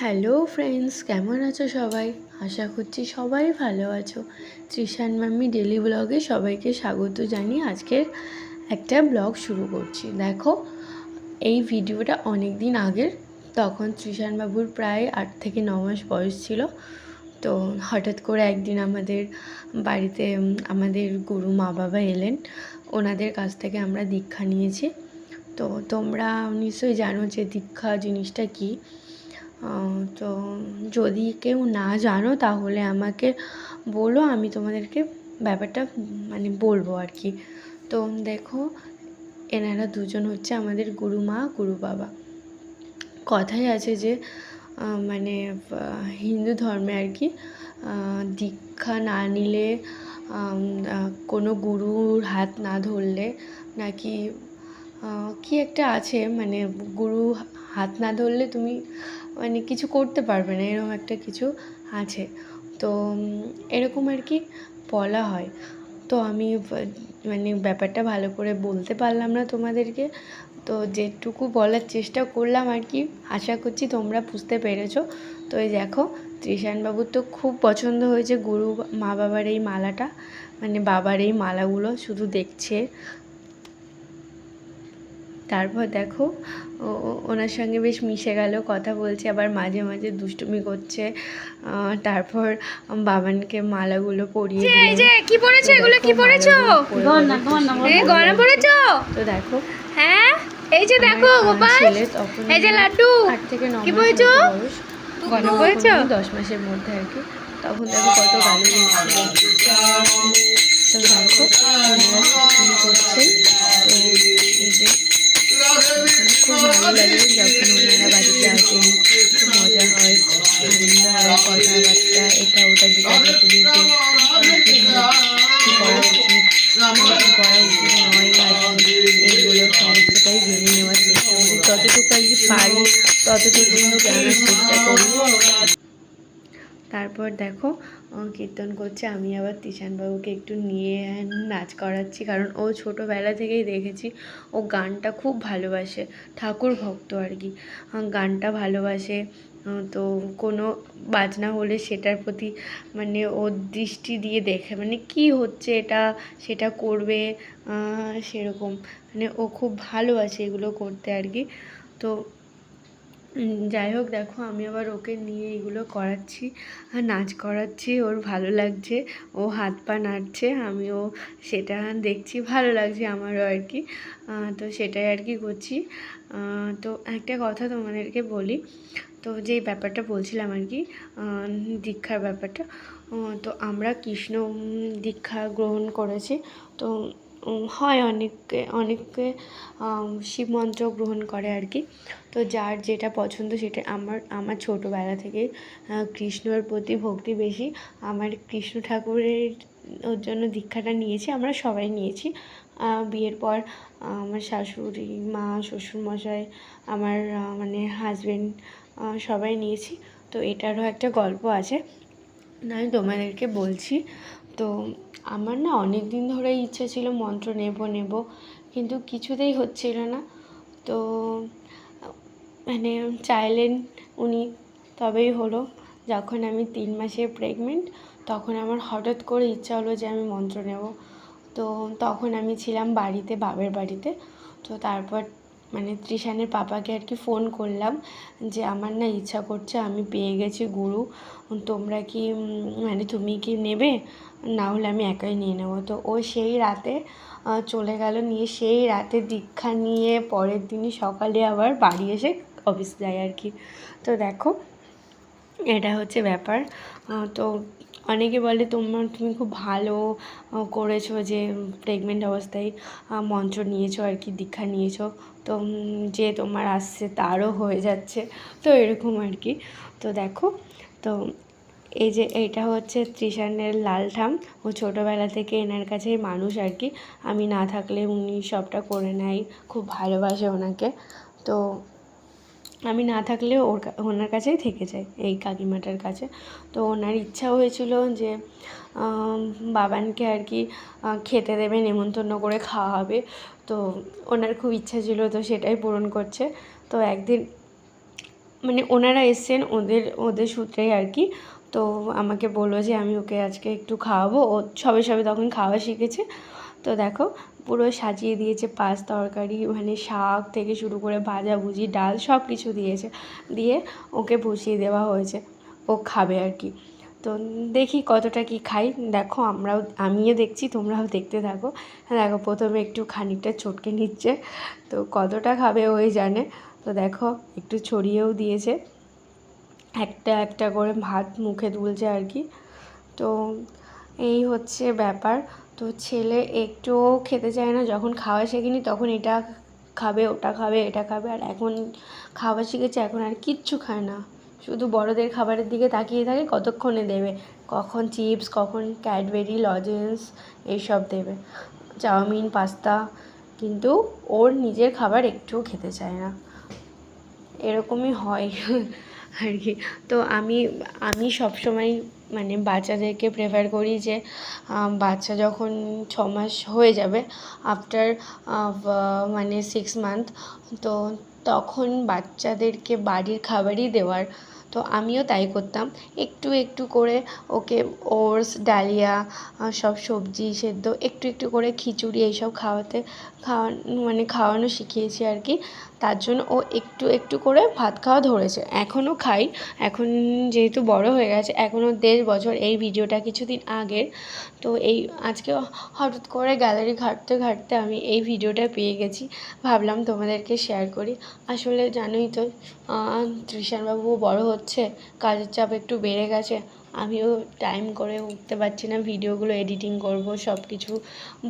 Hello friends, কেমন আছো সবাই? আশা করছি সবাই ভালো আছো। ত্রিশান মাম্মি ডেলি ব্লগে সবাইকে স্বাগত জানিয়ে আজকের একটা ব্লগ শুরু করছি। দেখো, এই ভিডিওটা অনেক দিন আগের। তখন ত্রিশান বাবুর প্রায় আট থেকে ন মাস বয়স ছিল। তো হঠাৎ করে একদিন আমাদের বাড়িতে আমাদের গুরু মা বাবা এলেন। ওনাদের কাছ থেকে আমরা দীক্ষা নিয়েছি। তো তোমরা নিশ্চয়ই জানো যে দীক্ষা জিনিসটা কী। তো যদি কেউ না জানো তাহলে আমাকে বলো, আমি তোমাদেরকে ব্যাপারটা মানে বলব আর কি। তো দেখো, এনারা দুজন হচ্ছে আমাদের গুরু মা, গুরু বাবা। কথাই আছে যে মানে হিন্দু ধর্মে আর কি দীক্ষা না নিলে কোনো গুরুর হাত না ধরলে নাকি কি একটা আছে মানে গুরু হাত না ধরলে তুমি মানে কিছু করতে পারবে না, এরকম একটা কিছু আছে। তো এরকম আর কি বলা হয়। তো আমি মানে ব্যাপারটা ভালো করে বলতে পারলাম না তোমাদেরকে। তো যেটুকু বলার চেষ্টা করলাম আর কি, আশা করছি তোমরা বুঝতে পেরেছ। তো এই দেখো ত্রিশান বাবুর তো খুব পছন্দ হয়েছে গুরু, মা বাবার এই মালাটা। মানে বাবার এই মালাগুলো শুধু দেখছে। তারপর দেখো ওনার সঙ্গে বেশ মিশে গেল কথা বলছে আবার মাঝে মাঝে দুষ্টুমি করছে তারপর বাবানকে মালাগুলো পরিয়ে এই যে কি পড়েছো এগুলো কি পড়েছো এই গয়না পড়েছো তো দেখো হ্যাঁ? এই যে দেখো গোপাল। এই যে লাড্ডু। আট থেকে ন কি বয়স। গয়না পড়েছো? দশ মাসের মধ্যে আর কি। তখন দেখো কত গালি তো দেখো করছেন তো এই যে খুব ভালো লাগে যখন ওনারা বাড়িতে আসেন খুব মজা হয় আনন্দ হয় কথাবার্তা এটা ওটা জিজ্ঞাসা করি যে কী করা উচিত নয় আর কি এইগুলো সমস্তটাই জেনে নেওয়ার চেষ্টা করি যতটুকু আর কি পারি ততটুকু জানার চেষ্টা করি। তারপর দেখো কীর্তন করছে, আমি আবার তিশানবাবুকে একটু নিয়ে নাচ করাচ্ছি, কারণ ও ছোটোবেলা থেকেই দেখেছি, ও গানটা খুব ভালোবাসে, ঠাকুর ভক্ত আর কি। গানটা ভালোবাসে তো কোনো বাজনা হলে সেটার প্রতি মানে ও দৃষ্টি দিয়ে দেখে মানে কি হচ্ছে এটা, সেটা করবে সেরকম। মানে ও খুব ভালোবাসে এগুলো করতে আর কি। তো যাই হোক, দেখো, আমি আবার ওকে নিয়ে এগুলো করাচ্ছি, আর নাচ করাচ্ছি, ওর ভালো লাগছে, ও হাত পা নাড়ছে, আমিও সেটা দেখছি, ভালো লাগছে আমারও আর কি তো সেটাই আর কি করছি তো একটা কথা তোমাদেরকে বলি, তো যে ব্যাপারটা বলছিলাম আর কি দীক্ষার ব্যাপারটা তো আমরা কৃষ্ণ দীক্ষা গ্রহণ করেছি, তো হয় অনেকে অনেকে শিব মন্ত্র গ্রহণ করে আর কি। তো যার যেটা পছন্দ সেটা আমার আমার ছোটোবেলা থেকে কৃষ্ণর প্রতি ভক্তি বেশি। আমার কৃষ্ণ ঠাকুরের ওর জন্য দীক্ষাটা নিয়েছি, আমরা সবাই নিয়েছি। বিয়ের পর আমার শাশুড়ি, মা, শ্বশুরমশাই, আমার মানে হাজবেন্ড সবাই নিয়েছি। তো এটারও একটা গল্প আছে। আমি তোমাদেরকে বলছি তো আমার না অনেক দিন ধরে ইচ্ছা ছিল মন্ত্র নেব নেব, কিন্তু কিছুতেই হচ্ছিল না। তো মানে চাইলেন উনি, তবেই হলো। যখন আমি তিন মাসের প্রেগনেন্ট তখন আমার হঠাৎ করে ইচ্ছা হলো যে আমি মন্ত্র নেব। তো তখন আমি ছিলাম বাড়িতে, বাবের বাড়িতে। তো তারপর মানে ত্রিশানের পাপাকে আর কি ফোন করলাম যে আমার না ইচ্ছা করছে আমি পেয়ে গেছি গুরু। তোমরা কি মানে তুমি কি নেবে? না হলে আমি একাই নিয়ে নেব। তো ও সেই রাতে চলে গেল নিয়ে সেই রাতে দীক্ষা নিয়ে পরের দিনই সকালে আবার বাড়ি এসে অফিস যায় আর কি। তো দেখো, এটা হচ্ছে ব্যাপার। তো অনেকে বলে তোমার, তুমি খুব ভালো করেছ যে প্রেগনেন্ট অবস্থায় মঞ্চ নিয়েছো আর কি, দীক্ষা নিয়েছো। তো যে তোমার আসছে তারও হয়ে যাচ্ছে। তো এরকম আর কি। তো দেখো, তো এই যে এইটা হচ্ছে ত্রিশানের লাল ঠাম ও ছোটোবেলা থেকে এনার কাছে মানুষ আর কি। আমি না থাকলে উনি সবটা করে নেয়। খুব ভালোবাসে ওনাকে। তো আমি না থাকলে ওর ওনার কাছেই থেকে যাই এই কাকিমাটার কাছে। তো ওনার ইচ্ছা হয়েছিল যে বাবানকে আর কি খেতে দেবে, নেমন্তন্ন করে খাওয়া হবে তো ওনার খুব ইচ্ছা ছিল, তো সেটাই পূরণ করছে। তো একদিন মানে ওনারা এসছেন ওদের ওদের সূত্রেই আর কি। তো আমাকে বলল যে, আমি ওকে আজকে একটু খাওয়াবো। ও সবে সবে তখন খাওয়া শিখেছে। তো দেখো, পুরো সাজিয়ে দিয়েছে, পাঁচ তরকারি মানে শাক থেকে শুরু করে ভাজাভুজি ডাল সব কিছু দিয়েছে। দিয়ে ওকে বসিয়ে দেওয়া হয়েছে। ও খাবে আর কি। তো দেখি কতটা কি খাই। দেখো, আমরাও, আমিও দেখছি, তোমরাও দেখতে থাকো। দেখো, প্রথমে একটু খানিকটা চটকে নিচ্ছে। তো কতটা খাবে ওই জানে। তো দেখো, একটু ছড়িয়েও দিয়েছে। একটা একটা করে ভাত মুখে তুলছে আর কি। তো এই হচ্ছে ব্যাপার। তো ছেলে একটুও খেতে চায় না, যখন খাওয়া শেখেনি তখন এটা খাবে, ওটা খাবে, এটা খাবে। আর এখন খাওয়া শিখেছে, এখন আর কিচ্ছু খায় না। শুধু বড়দের খাবারের দিকে তাকিয়ে থাকে, কতক্ষণে দেবে? কখন চিপস, কখন ক্যাডবেরি, লজেন্স, এইসব দেবে। চাউমিন, পাস্তা, কিন্তু ওর নিজের খাবার একটুও খেতে চায় না। এরকমই হয়। আর কি তো আমি আমি সবসময় মানে বাচ্চাদেরকে প্রেফার করি যে বাচ্চা যখন ছ মাস হয়ে যাবে আফটার মানে সিক্স মান্থ তো তখন বাচ্চাদেরকে বাড়ির খাবারই দেওয়ার তো আমিও তাই করতাম। একটু একটু করে ওকে ওটস, ডালিয়া সব সবজি সেদ্ধ, একটু একটু করে খিচুড়ি এইসব খাওয়াতে, খাওয়ানো মানে খাওয়ানো শিখিয়েছি আর কি। তার জন্য ও একটু একটু করে ভাত খাওয়া ধরেছে। এখনও খাই। এখন যেহেতু বড় হয়ে গেছে, এখনও দেড় বছর এই ভিডিওটা কিছুদিন আগের। তো এই আজকে হঠাৎ করে গ্যালারি ঘাঁটতে ঘাঁটতে আমি এই ভিডিওটা পেয়ে গেছি। ভাবলাম তোমাদেরকে শেয়ার করি। আসলে জানোই তো তৃষানবাবুও বড় হচ্ছে, কাজের চাপ একটু বেড়ে গেছে, আমিও টাইম করে উঠতে পারছি না, ভিডিওগুলো এডিটিং করব সব কিছু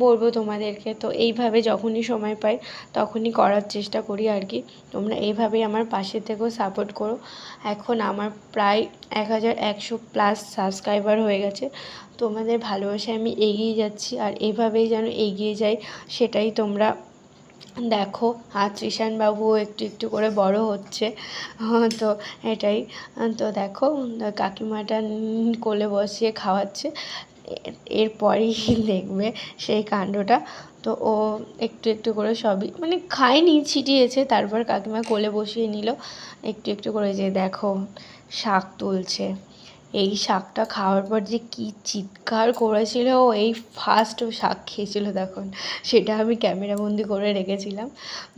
বলব তোমাদেরকে। তো এইভাবে যখনই সময় পাই, তখনই করার চেষ্টা করি আর কি। তোমরা এইভাবেই আমার পাশে থেকেও সাপোর্ট করো। এখন আমার প্রায় এক হাজার একশো প্লাস সাবস্ক্রাইবার হয়ে গেছে। তোমাদের ভালোবাসায় আমি এগিয়ে যাচ্ছি, আর এইভাবেই যেন এগিয়ে যাই, সেটাই তোমরা দেখো, আর বাবুও একটু একটু করে বড় হচ্ছে। তো এটাই। তো দেখো, কাকিমাটা কোলে বসিয়ে খাওয়াচ্ছে। এরপরেই দেখবে সেই কাণ্ডটা। তো ও একটু একটু করে সবই মানে খায়নি, ছিটিয়েছে। তারপর কাকিমা কোলে বসিয়ে নিল। একটু একটু করে যে দেখো, শাক তুলছে। এই শাকটা খাওয়ার পর যে কি চিৎকার করেছিল ও এই ফার্স্ট ও শাক খেয়েছিল তখন সেটা আমি ক্যামেরাবন্দি করে রেখেছিলাম।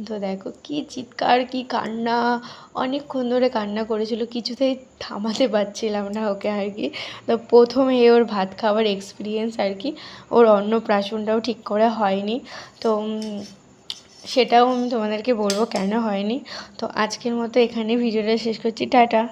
তো দেখো কি চিৎকার, কি কান্না, অনেকক্ষণ ধরে কান্না করেছিল, কিছুতেই থামাতে পারছিলাম না ওকে আর কি। তো প্রথমে ওর ভাত খাওয়ার এক্সপিরিয়েন্স আর কি, ওর অন্নপ্রাশনটাও ঠিক করে হয়নি। তো সেটাও আমি তোমাদেরকে বলব কেন হয়নি। তো আজকের মতো এখানে ভিডিওটা শেষ করছি, টাটা।